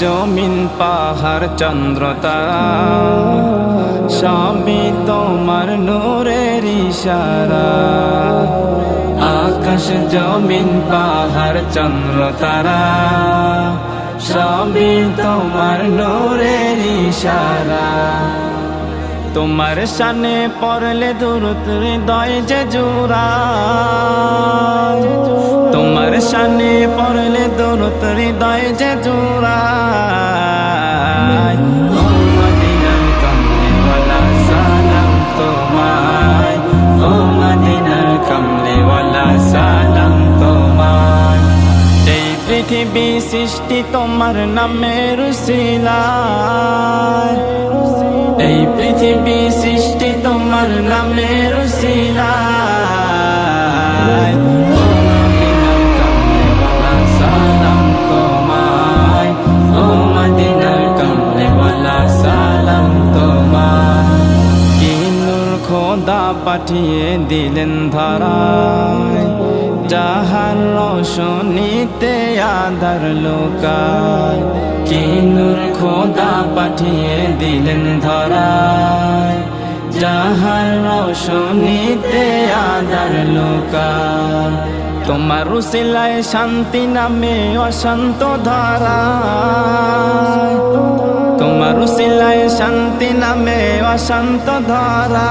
জমিন পাহাড় চন্দ্র তারা সবই তোমার নূরের ইশারা। আকাশ জমিন পাহাড় চন্দ্র তারা সবই তোমার নূরের ইশারা। তোমার সানে পড়লে দূরত হৃদয় যে জোড়া। পৃথিবী সৃষ্টি তোমার নামের উসিলায় এই পৃথিবী সৃষ্টি তোমার নামের নূর খোদা পাঠিয়ে দিলেন ধরায়? যাহার রোশনীতে আধার লোকায় কি নূর খোদা পাঠিয়ে দিলেন ধরায়। যাহার রোশনীতে আধার লোকায়, তোমার রুসিলায় শান্তি নামে অশান্ত ধারা তোমার উসিলায় শান্তি নামে অশান্ত ধারা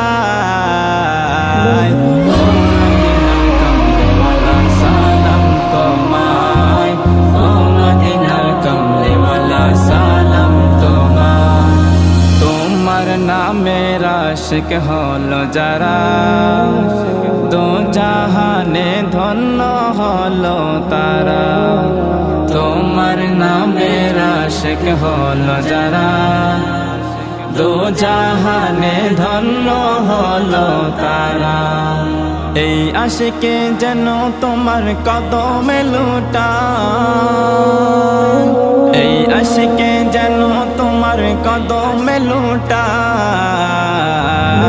আশিক হলো যারা। দো জাহানে ধন্য হল তারা। তোমার নামে আশিক হলো যারা। দো জাহানে ধন্য হল তারা। এই আশিকে যেন তোমার কদমে লুটা। এই আশিকে যেন তোমার কদমে